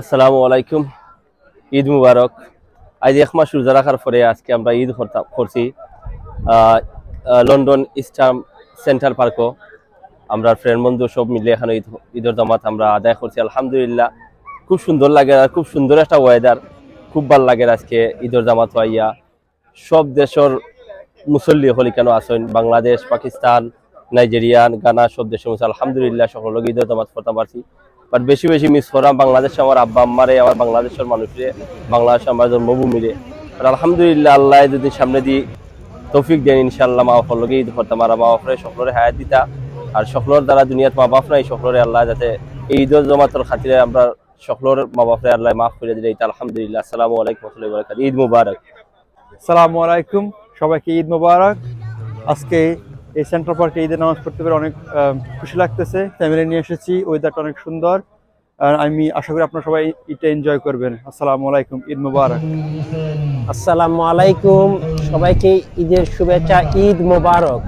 আসসালামু আলাইকুম। ঈদ মুবারক। আজ এক মাস রোজা রাখার পরে আজকে আমরা ঈদ করছি লন্ডন ইস্টার্ন সেন্ট্রাল পার্কও। আমরা ফ্রেন্ড বন্ধু সব মিলে এখানে ঈদ, ঈদের জামাত আমরা আদায় করছি। আলহামদুলিল্লাহ, খুব সুন্দর লাগে, আর খুব সুন্দর একটা ওয়েদার খুব ভালো লাগে আজকে ঈদের জামাত হইয়া সব দেশের মুসল্লি হলি কেন আসেন? বাংলাদেশ, পাকিস্তান, নাইজেরিয়ান, গানা সব দেশের মুসল আলহামদুলিল্লাহ, সকল ঈদের জামাত করতে পারছি। বাট বেশি বেশি মিস করাম বাংলাদেশে আমার আব্বা, আম্মারে, আমার বাংলাদেশের মানুষরে বাংলাদেশ আমার জন্মভূমিরে আর আলহামদুলিল্লাহ, আল্লাহ যদি সামনে দি তৌফিক দেন ইনশাল্লাহ মা বাপর লগে ঈদ করতাম। আর মা বাপরে সকলের হায়াত দিতা। আর সকলের দ্বারা দুনিয়াত মা বাপ নাই সকলের আল্লাহ যাতে এই ঈদের জমাতের খাতিরে আমরা সকলের মা বাপরে আল্লাহ মাফ করে দিলে। এটা আলহামদুলিল্লাহ। আসসালামু আলাইকুম ঈদ মুবারক। সালামু আলাইকুম। সবাইকে ঈদ মোবারক। আজকে এই সেন্ট্রাল পার্কে ঈদের নামাজ পড়তে পেরে অনেক খুশি লাগতেছে। ফ্যামিলি নিয়ে এসেছি ওয়েদারটা অনেক সুন্দর। আর আমি আশা করি আপনারা সবাই ঈদটা এনজয় করবেন। আসসালামু আলাইকুম, ঈদ মোবারক। আসসালামু আলাইকুম, সবাইকে ঈদের শুভেচ্ছা, ঈদ মোবারক।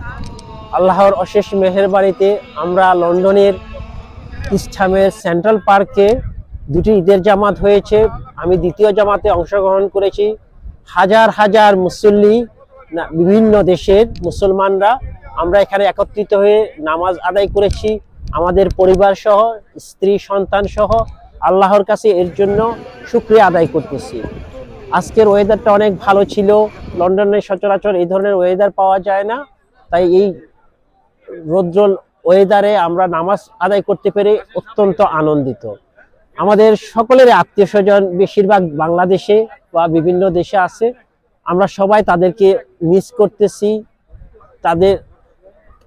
আল্লাহর অশেষ মেহেরবাড়িতে আমরা লন্ডনের ইস্টামের সেন্ট্রাল পার্কে দুটি ঈদের জামাত হয়েছে। আমি দ্বিতীয় জামাতে অংশগ্রহণ করেছি। হাজার হাজার মুসল্লি বিভিন্ন দেশের মুসলমানরা আমরা এখানে একত্রিত হয়ে নামাজ আদায় করেছি। আমাদের পরিবার সহ, স্ত্রী, সন্তান সহ আল্লাহর কাছে এর জন্য শুক্রিয়া আদায় করতেছি। আজকের ওয়েদারটা অনেক ভালো ছিল। লন্ডনে সচরাচর এই ধরনের ওয়েদার পাওয়া যায় না। তাই এই রৌদ্র ওয়েদারে আমরা নামাজ আদায় করতে পেরে অত্যন্ত আনন্দিত। আমাদের সকলের আত্মীয় স্বজন বেশিরভাগ বাংলাদেশে বা বিভিন্ন দেশে আছে। আমরা সবাই তাদেরকে মিস করতেছি। তাদের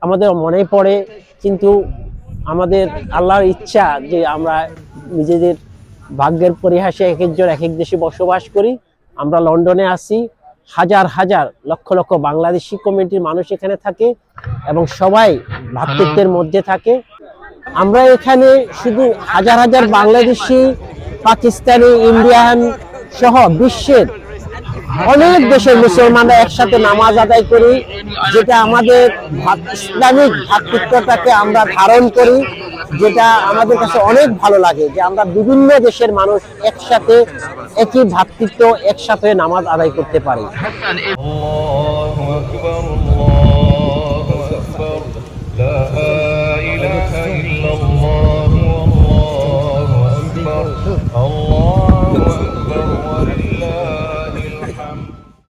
আমাদের মনে পড়ে কিন্তু আমাদের আল্লাহর ইচ্ছা যে আমরা নিজেদের ভাগ্যের পরিহাসে এক একজন এক এক দেশে বসবাস করি। আমরা লন্ডনে আছি হাজার হাজার লক্ষ লক্ষ বাংলাদেশি কমিউনিটির মানুষ এখানে থাকে এবং সবাই ভ্রাতৃত্বের মধ্যে থাকে। আমরা এখানে শুধু হাজার হাজার বাংলাদেশি পাকিস্তানি ইন্ডিয়ান সহ বিশ্বের অনেক দেশের মুসলমানরা একসাথে নামাজ আদায় করি যেটা আমাদের ইসলামিক ভাতৃত্বটাকে আমরা ধারণ করি যেটা আমাদের কাছে অনেক ভালো লাগে যে আমরা বিভিন্ন দেশের মানুষ একসাথে একই ভাতৃত্ব একসাথে নামাজ আদায় করতে পারি Allah